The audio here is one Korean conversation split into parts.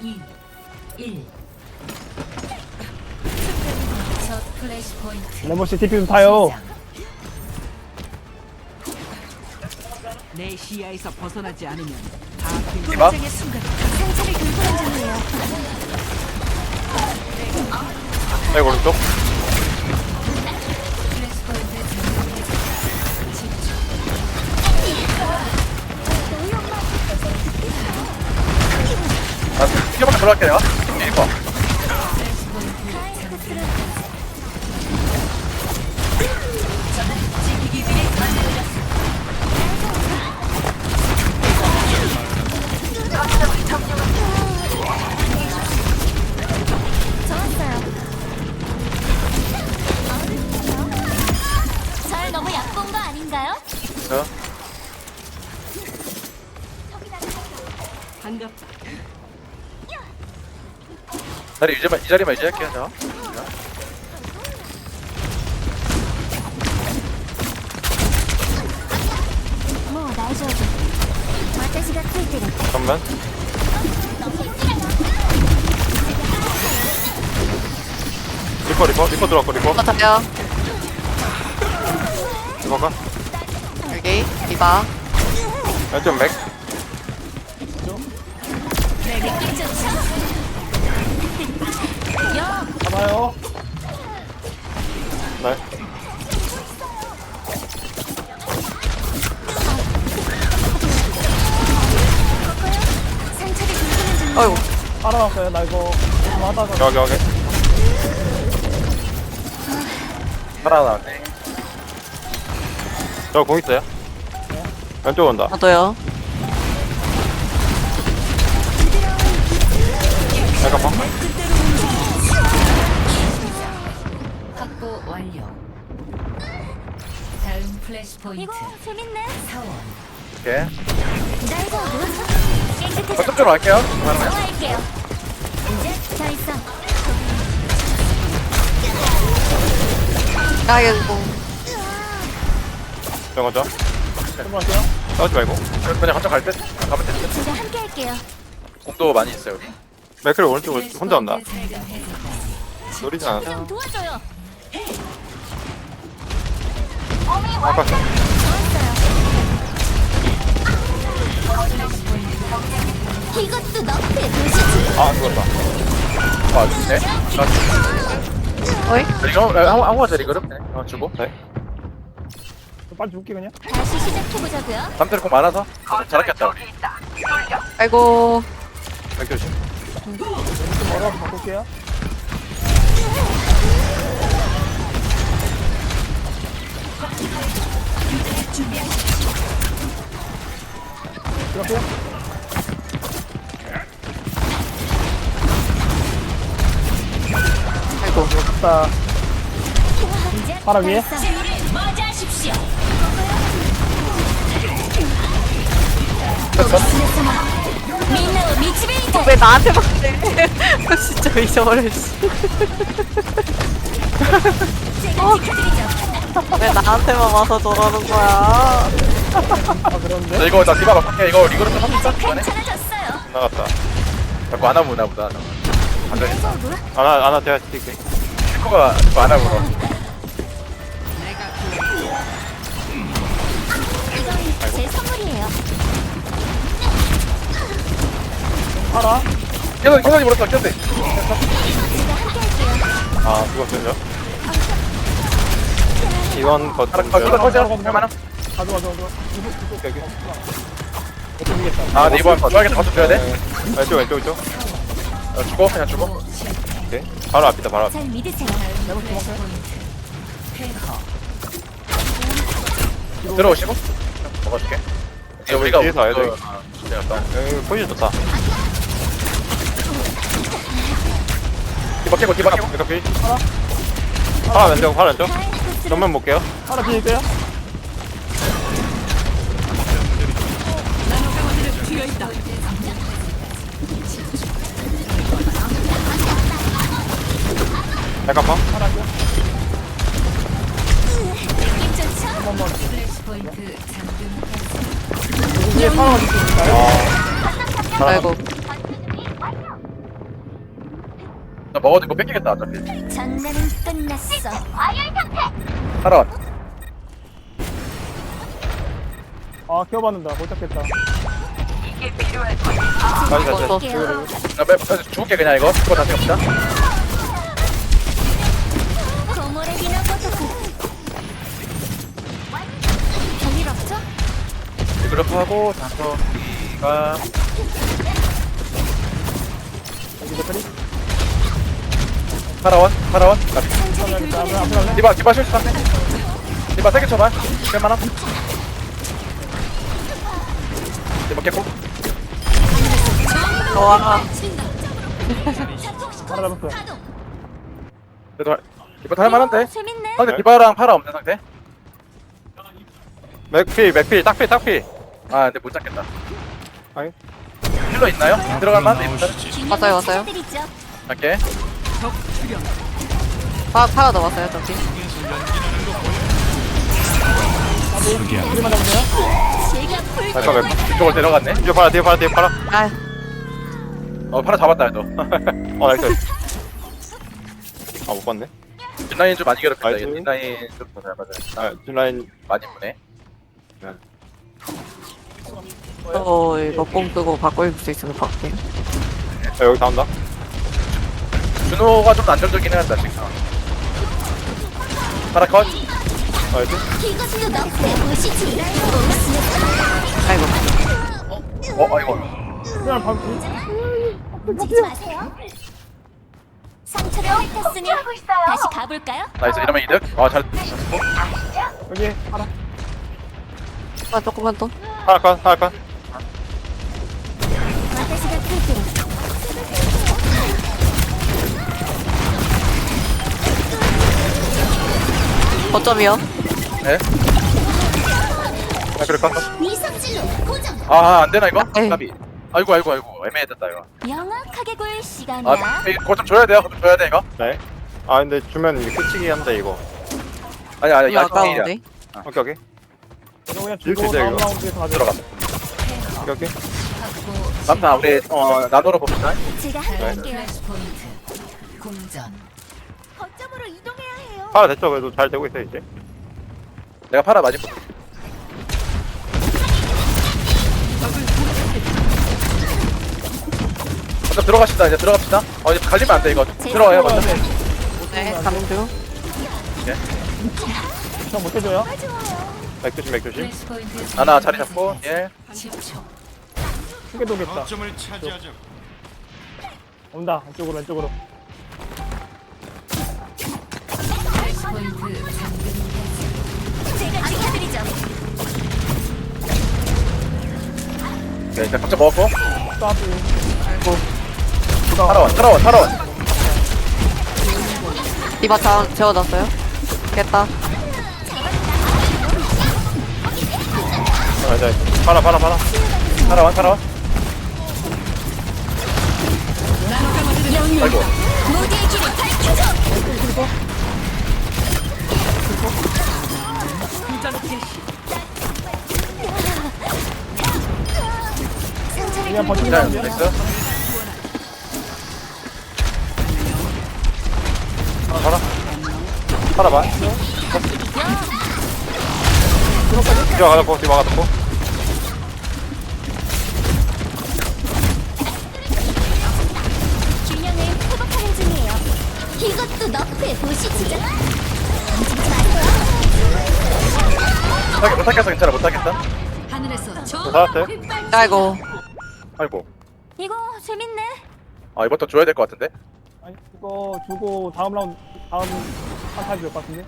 2, 1. 첫 플래시 포인트. 레모씨 TP 좀 타요. 내 시야에서 벗어나지 않으면 다 이봐 전쟁의 순간 상처를 긁고 앉았네요. 아이고 오른쪽 들어갈게 내가 만들어졌습니다. 절 너무 약본 거 아닌가요? 자 반갑다. 자리 유지만 이 자리만 유지할게 하자. 잠깐만. 리퍼 리퍼 리퍼 들어왔고 리퍼 버텨요. 리퍼가. 여기, 디바. 아좀 맥. 잡아요. 네. 어이구. 알아놨어요. 나 이거 좀 하다가 여기 여기 살아나왔네 저공 있어요? 왼쪽 온다 나도요. 잠깐만 완료. 다음 플래시 포인트 이거 재밌네. 사원. 오케이. 날고 깨끗해서 거점쪽으로 갈게요. 가능해요. 좋아할게요. 이제 저 있어. 아이고 저거죠. 충분하세요? 싸우지 말고. 그냥 거점 갈 때? 가면 되지. 진짜 함께할게요. 공도 많이 있어요. 여기. 맥클 오른쪽으로 플래시 혼자 온다. 포인트 살짝 해제까지. 노리진 않아. 좀 도와줘요. 아까 이것도 너프의 도시지. 아 죽었다. 아 죽네? 어이? 아, 이거 아무 아무거나 자리 그럼? 어 주고. 네. 빨리 죽게 그냥. 다시 시작해보자고요. 남들 공 많아서? 잘했겠다 우리 아이고. 맥 조심 좀 어려워서 바꿀게요. 없다. 바로 위에? 왜 나한테 막대? 진짜 잊어버렸어. 왜 나한테만 와서 저러는 거야? 아, 이거 나 디바 바꿀게 이거 리그룹 좀 합니까? 이번에? 나갔다 자꾸 안 하면 나보다 안하 안하 내가 찍을게 이건 제 선물이에요 알아. 계속 계속 제가 함께 할게요 아 죽었어요? 이건 아, 버튼 할만함. 가져 가져 가져. 여기. 아 네, 이번 저에게 더 줘야 돼? 왼쪽 왼쪽 왼쪽. 어, 주고 그냥 주고 오케이 바로 앞이다 바로 앞. 잘 믿으세요. 들어오시고. 먹어줄게. 이거 우리가 뒤에서 와야 돼. 내가 포지션 좋다. 디바 깨고 디바 깨고. 이거 필 하나 왼쪽 하나 왼쪽. 정면 볼게요. 하나 비닐게요. 잠깐만 있으니까요. 아 아이고. 나 먹어도 이거 뺏기겠다 어차피 장난은 끝났어. 팔아 아 키워봤는다 못 잡겠다 빨리 가자. 또. 볼게요. 나 매, 나 죽을게 그냥 이거 그거 다시 갑시다 그렇게 하고 배터리 파라원 파라원? 디바 디바 실수 상태 디바 세게 쳐봐 쓸만함 디바 깼고 좋아. 하나 잡았어 그래도 할- 디바도 할만한데 재밌네. 상대 디바랑 파라 없는 상태 맥필 맥필 딱필 딱필. 아 근데 못 잡겠다 아니. 힐러 있나요? 들어갈 만한데 일단 맞아요, 맞아요. 드리죠. 갈게. 파, 파라 넣었어요, 저기. 풀 갈까 맥. 이쪽으로 데려갔네 뒤에 팔아 뒤에 팔아 뒤에 팔아. 아, 어 파라 잡았다 해도 어 나이스. 아못 봤네. 뒷라인 좀 많이 괴롭혔다 나이스. 뒷라인 좀더 잡아줘 아 뒷라인 많이 무네 어, 이거 뽕 끄고 바꿔 입을 수 있으면 바꿀게요. 아, 여기 다 온다. 준호가 좀 안정적이긴 한다 지금 파라 컷 나이스. 아이고. 어, 아이고. 그냥 방 움직이지 마세요. 상처를 뱉었으니 다시 가볼까요? 나이스, 이러면 이득. 아, 잘. 여기 하나 아, 조금만 더. 하락판 하락판 어점이요? 네? 아, 그래 깐다 아, 아 안되나 이거? 네. 까비. 아이고 아이고 아이고. 애매해졌다 이거. 명확하게 고일 시간이야. 아 네. 이거 거점 줘야 돼요. 거점 줘야 돼 이거? 네. 아 근데 주면 이게 끝치기 한다 이거. 아니 아니 이거 야생이야 아까운데? 아. 오케이 오케이. 이거 그냥 이렇게 주고 돼요, 다음 들어가. 오케이. 확보 남자, 우리, 어, 나눠러 봅시다. 제가 다른 할게요 플래시 포인트 공전 거점으로 이동해야 해요 팔아 됐죠 그래도 잘 되고 있어 이제. 내가 팔아 맞을 거. 먼저 들어갑시다. 이제 들어갑시다. 어, 이제 갈리면 안 돼, 이거. 들어가요, 먼저. 네, 강주. 저 못해줘요? 맥 조심 맥 조심. 플래시 포인트 하나 자리 잡고, 예. 10초 크게 도겠다 거점을 차지하자. 온다 왼쪽으로 왼쪽으로 제가 지켜드리죠 네, 이제 각자 먹었고. 스타트 살아원, 살아원, 살아원. 디바 자, 재워놨어요. 깼다. 아 이제 팔아 팔아 팔아. 살아원, 살아원. 아이고. 그냥 버티면 자? 됐어. 팔아. 팔아 봐. 뒤와 가놓고. 너프의 보시지 움직이지 마세요 못하겠, 못하겠어, 괜찮아, 못 하겠어. 하늘에서 저저 살았어요? 아이고. 아이고. 이거 재밌네 아, 이것도 줘야 될 것 같은데. 아니 이거 주고 다음 라운드 다음 한타 줄것 같은데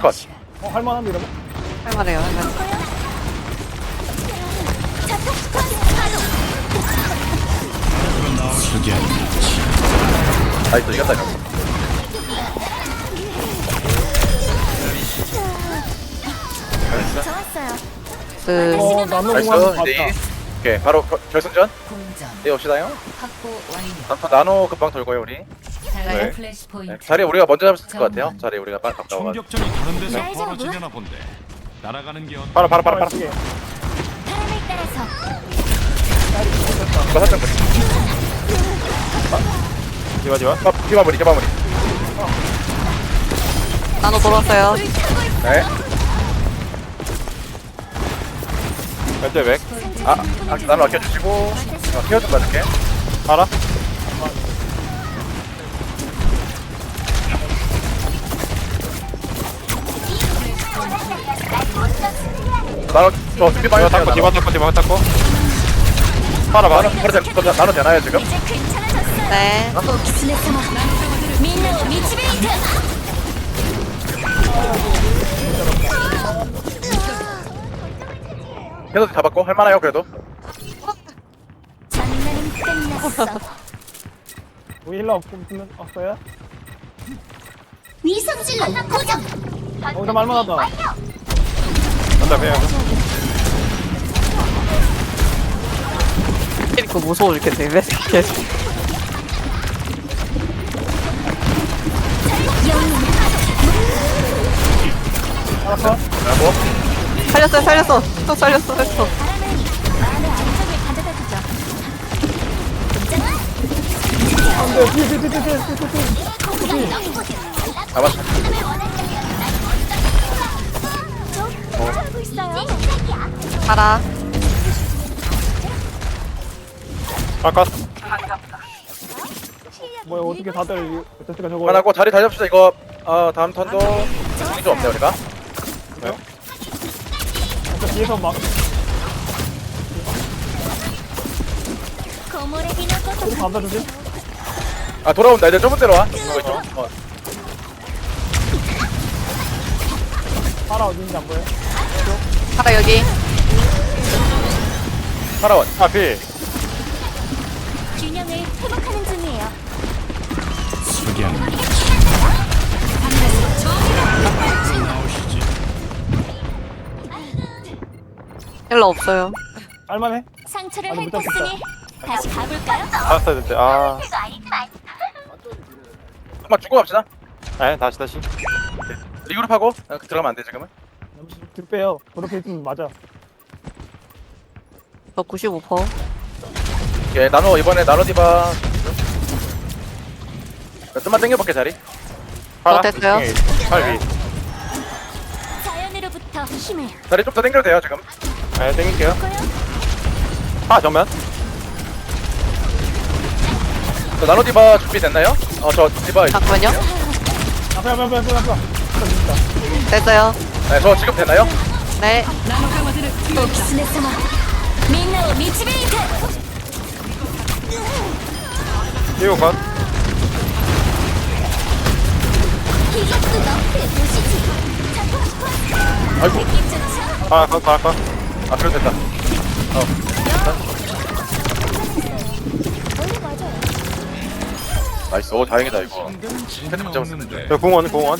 컷. 어 할만한데 이러면 할만해요, 할만해. 자폭 스쿼드 가동 나이스, 이겼다. 좋았어요 그, 어 나노 나이스, 공항 이제 봤다 이- 오케이, 바로 거- 결승전. 공전 뛰어옵시다요. 확보 완료 다음 나노 급방 돌고요, 우리. 네. 플래시 네, 포인트 자리 우리가 먼저 잡을 것 같아요. 자리 우리가 빨리 가까워가지고. 충격전이 다른 데서 잘 잡아. 벌어지려나 본데. 날아가는 게 어때? 팔아 팔아 팔아 팔아. 이게 바람에 따라서 이거 살짝 보 디바 디바. 어, 디바무리 디바무리. 나노 돌았어요. 네. 맥 아, 아 나는 아껴주시고. 어, 케어 좀 받을게. 알아? 나는 저 준비 디바 했어요 닦고 디바 닦고 디바 닦고. 팔아 봐. 나는 바로 나는 되나요 지금? 네. 계속 잡았고 할만해요 그래도 우리 힐러 없고 무슨 없어요? 위성질러 고정. 어, 나 말만하다. 간다 그냥 캐릭터 무서워 죽겠네. 계속. 알았어? 라고 살렸어요, 살렸어. 또 살렸어, 살렸어. 잡았어 가라. 아까 뭐야, 어떻게 다들, 어쨌든 저거. 그만하고 자리 합시다 이거 어 다음 턴도 정리 좀 없네 우리가 그래요? 아까 뒤에서 막 조금 감싸주지? 아 돌아온다 이제 좁은 데로 와 이거 있죠? 어. 파라 어딘지 안 보여? 봐라 여기 파라원 아필 균형을 회복하는 중이에요. 힐러 없어요. 알만해? 상처를 아니, 못 잡겠다. 핥았으니 다시 가볼까요? 알았어야 될때 아 한번 주고 갑시다 에 다시 다시 리그룹 하고 어, 들어가면 안 돼 지금은 들 빼요. 그렇게 있으면 맞아. 저 95%. 예 나노 이번에 나노 디바 자, 좀만 당겨볼게 자리 팔아 됐어요. 팔 위 자연으로부터 힘을 자리 좀 더 당겨도 돼요 지금 에 땡길게요 거요 아 정면 저 나노 디바 준비됐나요? 어 저 디바 잠깐만요. 앞에, 앞에, 앞에, 앞에, 앞에. 됐어요. 네저 지금 되나요? 네. お狐様みんなを導いて 이거 컷 이것도 너프의 도시지 자꾸 아이고 느낌 좋죠? 아, 컷, 컷, 컷. 아 그래도 됐다 맞아요 나이스 오 다행이다 이거 진이 잡았으면 없는데 저 공원, 공원.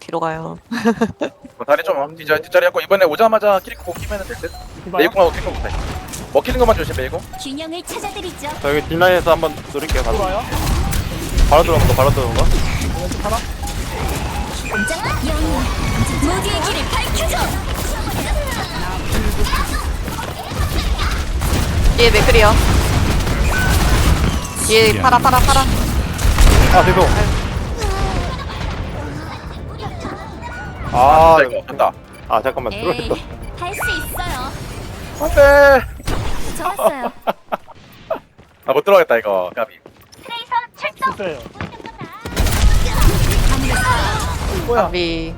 뒤로 가요. 뭐 다리 좀 뒷자리, 뒷자리 하고 이번에 오자마자 키리코 끼면 될듯 디바야? 메이공하고 키리코 못해 먹히는 것만 조심 메이공 균형을 찾아드리죠 저 여기 뒷라인에서 한번 노릴게요. 바로, 디바야? 바로 들어간 거, 바로 들어간 거. 파라? 공장 영웅 길을 밝혀줘 뒤에 파라, 파라, 파라. 아, 죄송. 아, 아 이거 됐다. 아, 잠깐만. 에이 들어갔다. 할수 있어요. 안돼! 좋았어요. 아못 들어가겠다 이거. 까비. 있어요. 뭐야? 비